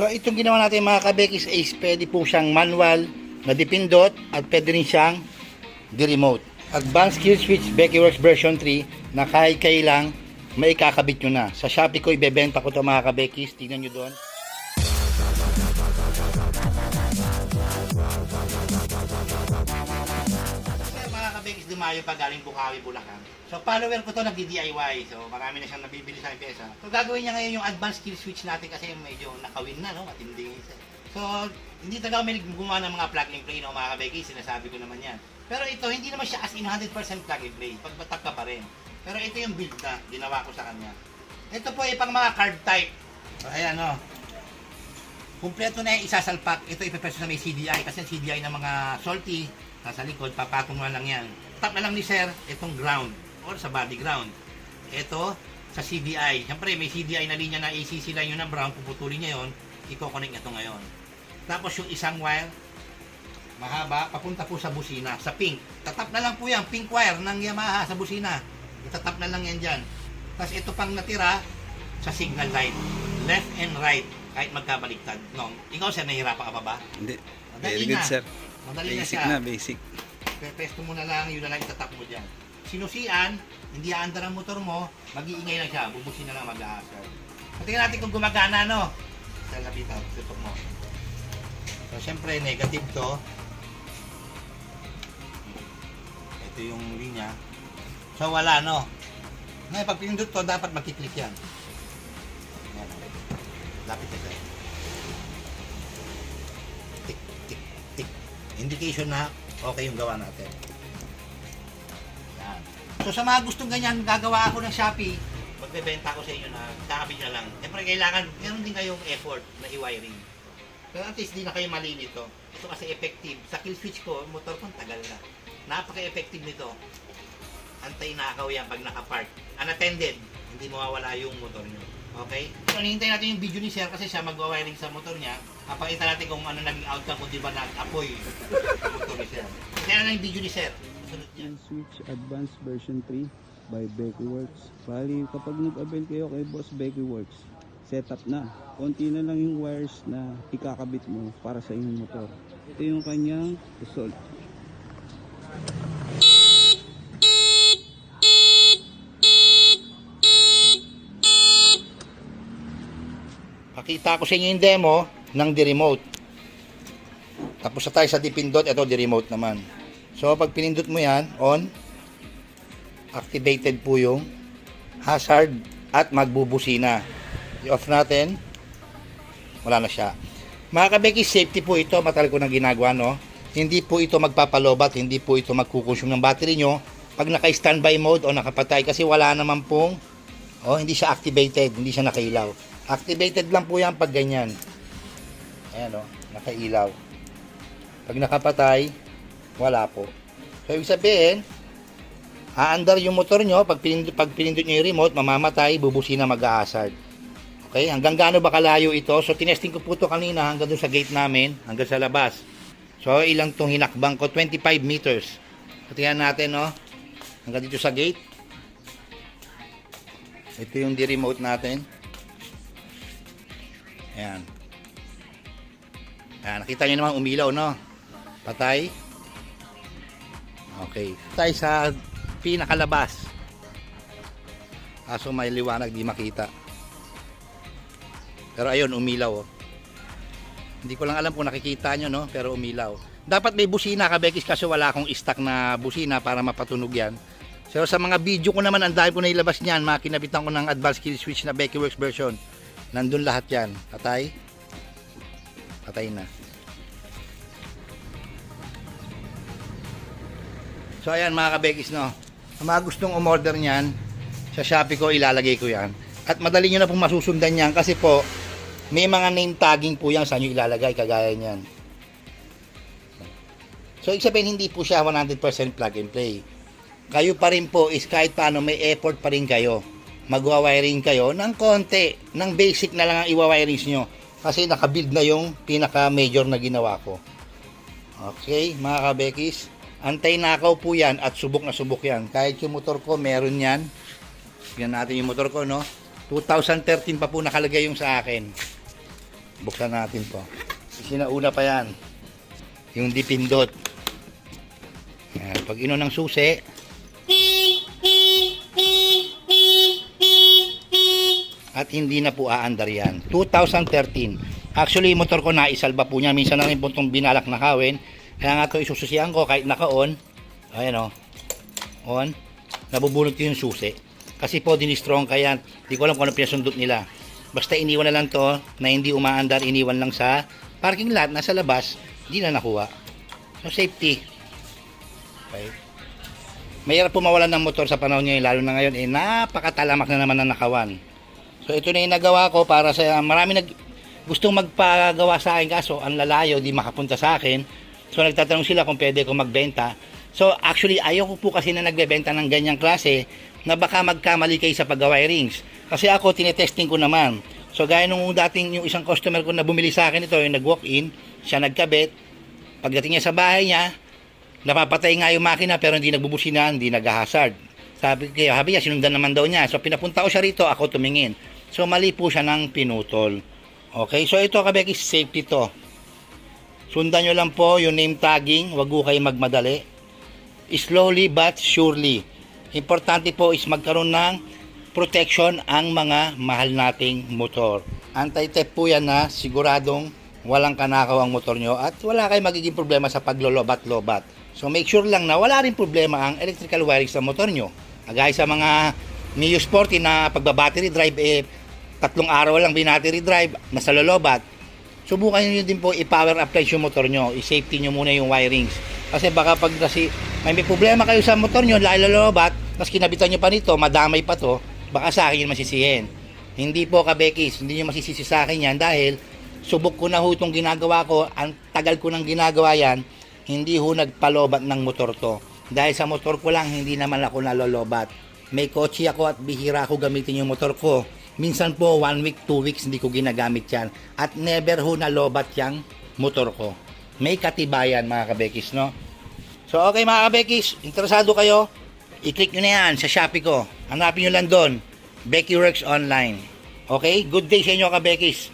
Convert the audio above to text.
So itong ginawa natin mga kabekis is pwede po siyang manual na dipindot at pwede rin siyang di-remote. Advanced Kill Switch Becky Works version 3 na kahit kailang may kakabit nyo na. Sa Shopee ko ibebenta ko to mga kabekis. Tingnan nyo doon. Mga kabekis, dumayo pa galing Bukawi, Bulacan. So, follower ko to nagdi-DIY. So, marami na siyang nabibili sa pesa. So, gagawin niya ngayon yung advanced kill switch natin kasi medyo nakawin na, no? Matindi isa. So, hindi talaga kami gumawa ng mga plug and play, no, mga kabekis. Sinasabi ko naman yan. Pero ito, hindi naman siya as in 100% plug and play. Pagbatak ka pa rin. Pero ito yung build na ginawa ko sa kanya. Ito po ay pang mga card type. So, ayan, no? Kumpleto na yung isasalpak. Ito ipepeso na may CDI kasi CDI ng mga salty nasa likod, papatong lang yan. Tap na lang ni sir, itong ground or sa body ground. Ito sa CDI. Siyempre may CDI na linya na ACC line yun ng brown, puputulin niya yun, i-connect ito ngayon. Tapos yung isang wire, mahaba, papunta po sa busina, sa pink. Tatap na lang po yan, pink wire ng Yamaha sa busina. Itatap na lang yan dyan. Tapos ito pang natira sa signal light. Left and right, kahit magkabaliktad. No, ikaw sir, nahihirapan ka pa ba? Hindi. Madali Very good, na. sir. Madali na Basic siya. na, basic. Pepesto mo na lang, yun na lang itatap mo dyan. Sinusian, hindi aandar ang motor mo, mag-iingay lang siya, bubusin na lang mag-aasar. So, tingnan natin kung gumagana, no? Sa lapitan, tutok mo. So, syempre, negative to. Ito yung linya. So, wala, no? Ngayon, pag pinindot to, dapat makiklik yan. Yan. Lapit na siya. Tik, tik. Indication na okay yung gawa natin. So sa mga gustong ganyan, gagawa ako ng Shopee, magbebenta ko sa inyo na kakabit na lang. Siyempre kailangan, meron din kayong effort na i-wiring. Pero at least di na kayo mali nito. Ito kasi effective. Sa kill switch ko, motor ko tagal na. Napaka-effective nito. Antay nakaw yan pag nakapark. Unattended, hindi mawawala yung motor nyo. Okay? So, hinihintay natin yung video ni Sir kasi siya magwa-wiring sa motor niya. Papakita natin kung ano naging outcome kung di ba nag-apoy motor ni Sir. Tingnan na yung video ni Sir. Niya. Switch Advanced Version 3 by Becky Works. Bali, kapag nag-avail kayo kay Boss Becky Works, setup na. Konti na lang yung wires na ikakabit mo para sa inyong motor. Ito yung kanyang result. Pakita ko sa inyo yung demo ng di-remote. Tapos na tayo sa dipindot, ito di-remote naman. So pag pinindot mo yan, on, activated po yung hazard at magbubusina. I-off natin, wala na siya. Mga kabeki, safety po ito, matagal ko nang ginagawa, no? Hindi po ito magpapalobat, hindi po ito magkukonsume ng battery nyo pag naka-standby mode o nakapatay kasi wala naman pong, oh, hindi siya activated, hindi siya nakailaw. Activated lang po yan pag ganyan. Ayan o, nakailaw. Pag nakapatay, wala po. So, ibig sabihin, aandar yung motor nyo, pag pinindot, pag pinindot nyo yung remote, mamamatay, bubusi na mag-hazard. Okay, hanggang gaano ba kalayo ito? So, tinesting ko po ito kanina hanggang doon sa gate namin, hanggang sa labas. So, ilang tong hinakbang ko? 25 meters. So, tingnan natin, no? Hanggang dito sa gate. Ito yung di-remote natin. Ayan. Ayan, nakita nyo naman umilaw, no? Patay. Okay. Patay sa pinakalabas. Kaso may liwanag, di makita. Pero ayun, umilaw. Oh. Hindi ko lang alam kung nakikita nyo, no? Pero umilaw. Dapat may busina ka, Bekis, kasi wala akong stock na busina para mapatunog yan. So sa mga video ko naman, ang dahil ko na ilabas niyan, mga ko ng advanced kill switch na Becky Works version. Nandun lahat yan. Patay. Patay na. So ayan mga kabekis no. Ang mga gustong umorder niyan, sa Shopee ko ilalagay ko yan. At madali nyo na pong masusundan yan kasi po may mga name tagging po yan sa nyo ilalagay kagaya niyan. So ibig hindi po siya 100% plug and play. Kayo pa rin po is kahit paano may effort pa rin kayo. Magwa-wiring kayo ng konti, ng basic na lang ang iwa-wirings nyo. Kasi nakabuild na yung pinaka-major na ginawa ko. Okay, mga kabekis. Antay nakaw po yan at subok na subok yan. Kahit yung motor ko, meron yan. Yan natin yung motor ko, no? 2013 pa po nakalagay yung sa akin. Buksan natin to. Sinauna pa yan. Yung dipindot. Yan. Pag ino ng susi, at hindi na po aandar yan. 2013. Actually, motor ko na isalba po niya. Minsan na rin po itong binalak na kawin. Kaya nga ito isususihan ko kahit naka-on. Ayan o. On. Nabubunot ko yung susi. Kasi po dinistrong kaya di ko alam kung ano pinasundot nila. Basta iniwan na lang to na hindi umaandar. Iniwan lang sa parking lot. Nasa labas. Hindi na nakuha. So safety. Okay. Mahirap po mawalan ng motor sa panahon ngayon. Lalo na ngayon. Eh napakatalamak na naman ng nakawan. So ito na yung nagawa ko para sa marami nag gustong magpagawa sa akin kaso ang lalayo di makapunta sa akin. So nagtatanong sila kung pwede ko magbenta. So actually ayoko po kasi na nagbebenta ng ganyang klase na baka magkamali kayo sa paggawa rings. Kasi ako tinetesting ko naman. So gaya nung dating yung isang customer ko na bumili sa akin ito, yung nag-walk in, siya nagkabit. Pagdating niya sa bahay niya, napapatay nga yung makina pero hindi nagbubusina, hindi nag-hazard. Sabi ko, sabi niya, sinundan naman daw niya. So pinapunta ko siya rito, ako tumingin. So mali po siya ng pinutol. Okay, so ito kabeki safety to. Sundan nyo lang po yung name tagging, wag po kayo magmadali. Slowly but surely. Importante po is magkaroon ng protection ang mga mahal nating motor. Anti-theft po yan na siguradong walang kanakaw ang motor nyo at wala kayong magiging problema sa paglolobat-lobat. So make sure lang na wala rin problema ang electrical wiring sa motor nyo. Agay sa mga Mio Sporty na pagbabattery drive eh tatlong araw lang binattery drive nasa lolobat. Subukan nyo din po i-power apply yung motor nyo. I-safety nyo muna yung wirings. Kasi baka pag kasi may, problema kayo sa motor nyo, lalobat, tapos kinabitan nyo pa nito, madamay pa to, baka sa akin yung masisihin. Hindi po kabekis, hindi nyo masisisi sa akin yan dahil subok ko na ho itong ginagawa ko, ang tagal ko nang ginagawa yan, hindi ho nagpalobat ng motor to. Dahil sa motor ko lang, hindi naman ako nalolobat. May kotse ako at bihira ako gamitin yung motor ko. Minsan po, one week, two weeks, hindi ko ginagamit yan. At never ho nalobat yung motor ko. May katibayan mga kabekis, no? So, okay mga kabekis, interesado kayo, i-click nyo na yan sa Shopee ko. Hanapin nyo lang doon, Becky Works Online. Okay? Good day sa inyo kabekis.